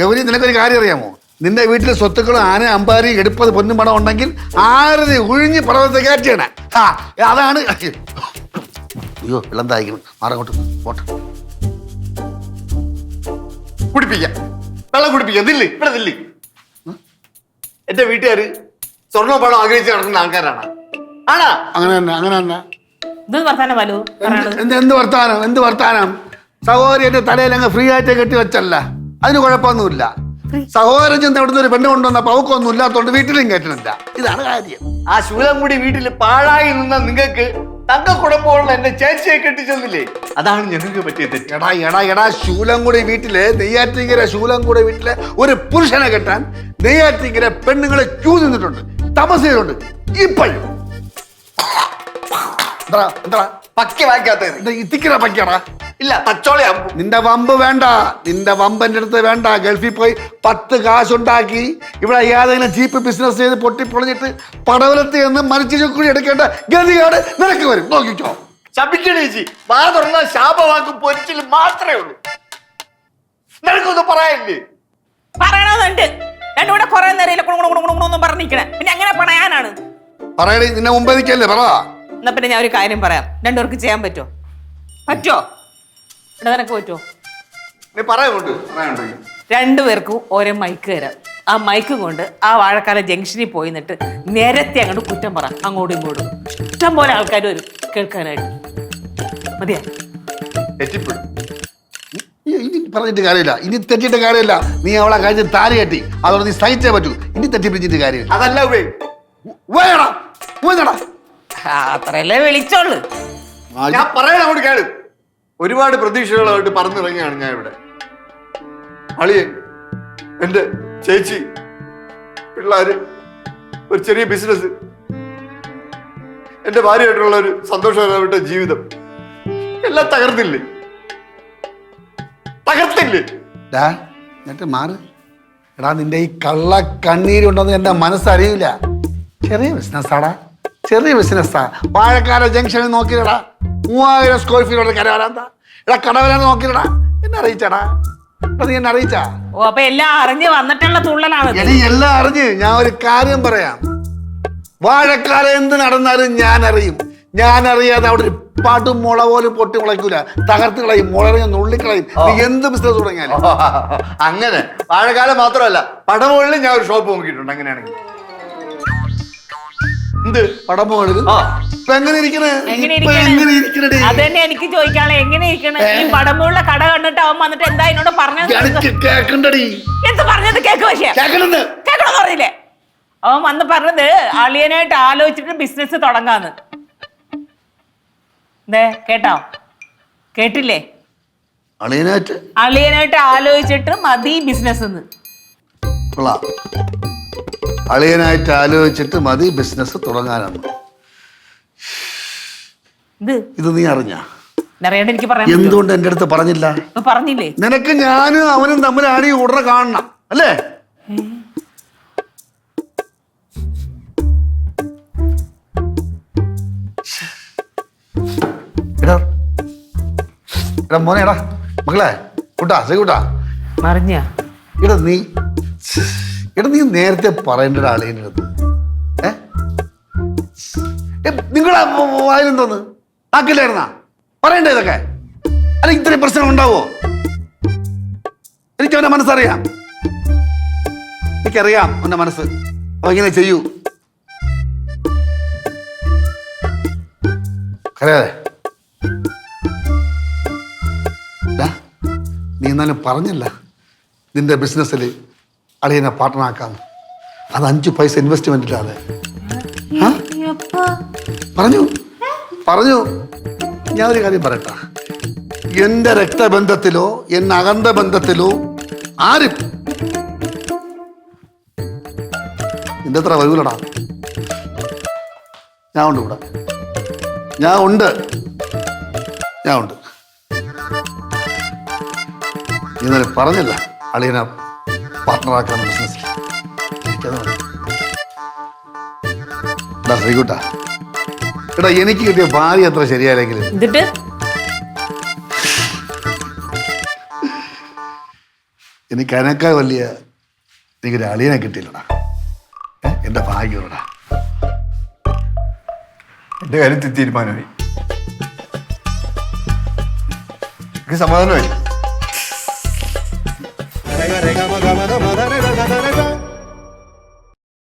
ഗൗരി നിനക്കൊരു കാര്യം അറിയാമോ? നിന്റെ വീട്ടിലെ സ്വത്തുക്കൾ ആന അമ്പാരി എടുപ്പത് പൊന്നും പണം ഉണ്ടെങ്കിൽ ആരതി ഉഴിഞ്ഞ് പടവത്തെ കയറ്റിയാണ് ആ അതാണ്. അയ്യോ വെള്ളം തായിക്കണം മാറങ്ങോട്ട് പോട്ടെ. കുടിപ്പിക്കാം. വെള്ളം കുടിപ്പിക്കാം. ദില്ലി ഇവിടെ ദില്ലി എന്റെ വീട്ടുകാര് സ്വർണ പണം ആഗ്രഹിച്ച് നടക്കുന്ന ആൾക്കാരാണ്. ആണാ? അങ്ങനെ തന്നെ അങ്ങനെ തന്നെ. ഇത് വർത്താനം എന്ത് എന്ത് വർത്താനം? എന്ത് വർത്താനം? സഹോദരി എന്റെ തലയിൽ അങ്ങ് ഫ്രീ ആയിട്ട് കെട്ടി വെച്ചല്ല. അതിന് കുഴപ്പമൊന്നുമില്ല. സഹോദരൻ ചെന്ന് അവിടുന്ന് ഒരു പെണ്ണ് കൊണ്ടുവന്ന പൗക്കൊന്നും ഇല്ലാത്തതുകൊണ്ട് വീട്ടിലും കയറ്റുന്നില്ല ഇതാണ് കാര്യം. ആ ശൂലംകുടി വീട്ടിൽ പാഴായി നിന്ന നിങ്ങൾക്ക് തങ്കക്കുടമ്പുള്ള എന്റെ ചേച്ചിയെ കെട്ടിച്ചെന്നില്ലേ? അതാണ് ഞങ്ങൾക്ക് പറ്റിയ തെറ്റ്. എടാ എടാ എടാ ശൂലംകുടി വീട്ടിൽ നെയ്യാറ്റിങ്കര ശൂലംകുടി വീട്ടിലെ ഒരു പുരുഷനെ കെട്ടാൻ നെയ്യാറ്റിങ്കര പെണ്ണുങ്ങളെ ക്യൂ നിന്നിട്ടുണ്ട് തപസ് ചെയ്തിട്ടുണ്ട്. ഇപ്പോഴും. എന്താ എന്താ പക്കി വായിക്കാത്തത് പക്കടാ ഇല്ല തച്ചോളയാകുമ്പോ നിന്റെ വമ്പ് വേണ്ട നിന്റെ വമ്പന്റെ അടുത്ത് വേണ്ട. ഗൾഫിൽ പോയി പത്ത് കാശുണ്ടാക്കി ഇവിടെ ഏതെങ്കിലും ജീപ്പ് ബിസിനസ് ചെയ്ത് പൊട്ടിപ്പൊളിഞ്ഞിട്ട് പടവലത്ത് നിന്ന് മരിച്ചു കൂടി എടുക്കേണ്ട ഗതികാട് നിനക്ക് വരും. നോക്കിക്കോ. ശപിക്കണേ ചേച്ചി. വാ തുറന്ന ശാപവാക്കും പൊരിച്ചിൽ മാത്രമേ ഉള്ളൂ. നിനക്കൊന്നും പറയാനില്ലേ? പറയണമെന്നുണ്ട് എന്നോട് കുറെ നേരം കുണുകുണുകുണുകുണൊന്നും പറഞ്ഞിരിക്കണേ. പിന്നെ എങ്ങനെ പറയാനാണ്? പറയണേ നിന്നെ മുമ്പേ നിൽക്കല്ലേ പറ. എന്നാ പിന്നെ ഞാൻ ഒരു കാര്യം പറയാം. രണ്ടുപേർക്ക് ചെയ്യാൻ പറ്റുമോ? പറ്റുമോ? നിനക്ക് പറ്റുമോ? നീ പറയാനുണ്ട് പറയാനുണ്ടെങ്കിൽ രണ്ടുപേർക്കും ഓരോ മൈക്ക് തരാം ആ മൈക്ക് കൊണ്ട് ആ വാഴക്കാല ജംഗ്ഷനിൽ പോയി നിന്നിട്ട് നേരത്തെ അങ്ങോട്ട് കുറ്റം പറ. അങ്ങോട്ടും ഇങ്ങോട്ടും. ഇഷ്ടം പോലെ ആൾക്കാർ വരും. കേൾക്കാനായിട്ട്. മതിയാ? തെറ്റിപ്പോയി. ഇ- ഇനി പറഞ്ഞിട്ട് കാര്യമില്ല. ഇനി തെറ്റിയിട്ട് കാര്യമില്ല. നീ അവളെ കഴിഞ്ഞ് താരി കെട്ടി. അതോടെ നീ സഹിച്ചേ പറ്റൂ. ഇനി തെറ്റിപ്പിടിച്ചിട്ട് കാര്യമില്ല. അതല്ല അത്രയല്ലേ വിളിച്ചോളൂ. ഞാൻ പറയണ അങ്ങോട്ട് ഒരുപാട് പ്രതീക്ഷകളായിട്ട് പറന്നിറങ്ങിയാണ് ഞാൻ ഇവിടെ അളിയൻ എന്റെ ചേച്ചി പിള്ളേര് ഒരു ചെറിയ ബിസിനസ് എന്റെ ഭാര്യയായിട്ടുള്ള ഒരു സന്തോഷകരമായിട്ട് ജീവിതം. എല്ലാം തകർത്തില്ലേ? ഡാ എന്നിട്ട് മാറ്. എടാ നിന്റെ ഈ കള്ള കണ്ണീരുണ്ടെന്ന് എന്റെ മനസ്സറിയില്ല. ചെറിയ ബിസിനസ്സാടാ ചെറിയ ബിസിനസ്സാ വാഴക്കാല ജംഗ്ഷനിൽ നോക്കിയിടാ. മൂവായിരം സ്ക്വയർ ഫീറ്റ് കരവരാന്താ. എടാ കടവരാന്ന് നോക്കിയിടാ എന്നെ അറിയിച്ചാടാ. നീ എന്നെ അറിയിച്ചാ? ഓ അപ്പൊ എല്ലാം അറിഞ്ഞ് വന്നിട്ടുള്ള തുള്ളലാണ് ഇത്. എടി എല്ലാം അറിഞ്ഞ് ഞാൻ ഒരു കാര്യം പറയാം. വാഴക്കാല എന്ത് നടന്നാലും ഞാൻ അറിയും ഞാൻ അറിയാതെ അവിടെ ഒരു പാട്ടും മുള പോലും പൊട്ടി മുളയ്ക്കൂല. തകർത്ത് കളയും മുളറിഞ്ഞ നുള്ളിക്കളയും നീ എന്ത് ബിസിനസ് തുടങ്ങിയാലും. അങ്ങനെ. വാഴക്കാലം മാത്രമല്ല പടമുകളിൽ ഞാൻ ഒരു ഷോപ്പ് നോക്കിയിട്ടുണ്ട് അങ്ങനെയാണെങ്കിൽ. എന്ത്? പടമുകളിൽ? ആ. എങ്ങനെ ഇരിക്കണേ? എങ്ങനെ ഇപ്പൊ ഇരിക്കണേ? എങ്ങനെ ഇരിക്കണടി? അത് തന്നെ എനിക്ക് ചോദിക്കാനുള്ള എങ്ങനെ ഇരിക്കണ? ഈ പടമുള്ള കട കണ്ടിട്ട് അവൻ വന്നിട്ട് എന്താ എന്നോട് പറഞ്ഞത്? എന്ത് പറഞ്ഞത്? കേക്ക് പക്ഷേ. കേക്കണെന്ന്. പറഞ്ഞില്ലേ അവൻ വന്ന് പറഞ്ഞത് അളിയനായിട്ട് ആലോചിച്ചിട്ട് ബിസിനസ് തുടങ്ങാന്ന്. കേട്ടോ? കേട്ടില്ലേ? അളിയനായിട്ട്? അളിയനായിട്ട് ആലോചിച്ചിട്ട് മതി ബിസിനസ് അളിയനായിട്ട് ആലോചിച്ചിട്ട് മതി ബിസിനസ് തുടങ്ങാനെന്ന്. ഇത് നീ അറിഞ്ഞ? എനിക്ക്? എന്തുകൊണ്ട് എന്റെ അടുത്ത് പറഞ്ഞില്ല? പറഞ്ഞില്ലേ? നിനക്ക് ഞാനും അവനും തമ്മിൽ ആരെയും ഉടനെ കാണണം അല്ലേ? എടാ. എടാ മോനെ എടാ. മകളെ കൂട്ടാ സി കൂട്ടാ. മറിഞ്ഞ? എടാ നീ എടാ നീ നേരത്തെ പറയേണ്ട ഒരാളേന്റെ അടുത്ത് ഏ? വായിലെന്തോന്ന്? ആക്കില്ലായിരുന്നാ? പറയണ്ടേ ഇതൊക്കെ. അല്ല ഇത്രയും പ്രശ്നം ഉണ്ടാവോ? എനിക്ക് അവന്റെ മനസ്സറിയാം. എനിക്കറിയാം അവന്റെ മനസ്സ്. അവ ഇങ്ങനെ ചെയ്യൂ. കരയാതെ. നീ എന്നാലും പറഞ്ഞല്ല നിന്റെ ബിസിനസ്സിൽ അളിയനെ പാർട്ട്ണറാക്കാന്ന്. അത് അഞ്ചു പൈസ ഇൻവെസ്റ്റ്മെന്റ് ഇല്ലാതെ ആ? പറഞ്ഞു. പറഞ്ഞു. ഞാൻ ഒരു കാര്യം പറയട്ടാ. എന്റെ രക്തബന്ധത്തിലോ എന്നെ അകന്ത ബന്ധത്തിലോ ആരും നിന്റെ അത്ര വൈകുലടാ. ഞാൻ ഉണ്ട് ഇവിടെ. ഞാൻ ഉണ്ട്. ഞാൻ ഉണ്ട്. ഇന്നലെ പറഞ്ഞില്ല അളിയനെ പാർട്ട്ണറാക്കാൻ ബിസിനസ് എനിക്കത് ശ്രീകുട്ട. എടാ എനിക്ക് കിട്ടിയ ഭാര്യ അത്ര ശരിയായില്ലെങ്കിൽ എന്നിട്ട് എനിക്ക് അതിനേക്കാൾ വലിയ എനിക്കൊരു അളിയനെ കിട്ടിയില്ലടാ. എന്റെ ഭാഗ്യമുള്ളടാ. ഭാഗ്യമാടാ എന്റെ കാര്യത്തിൽ തീരുമാനമായി. എനിക്ക് സമാധാനമായി.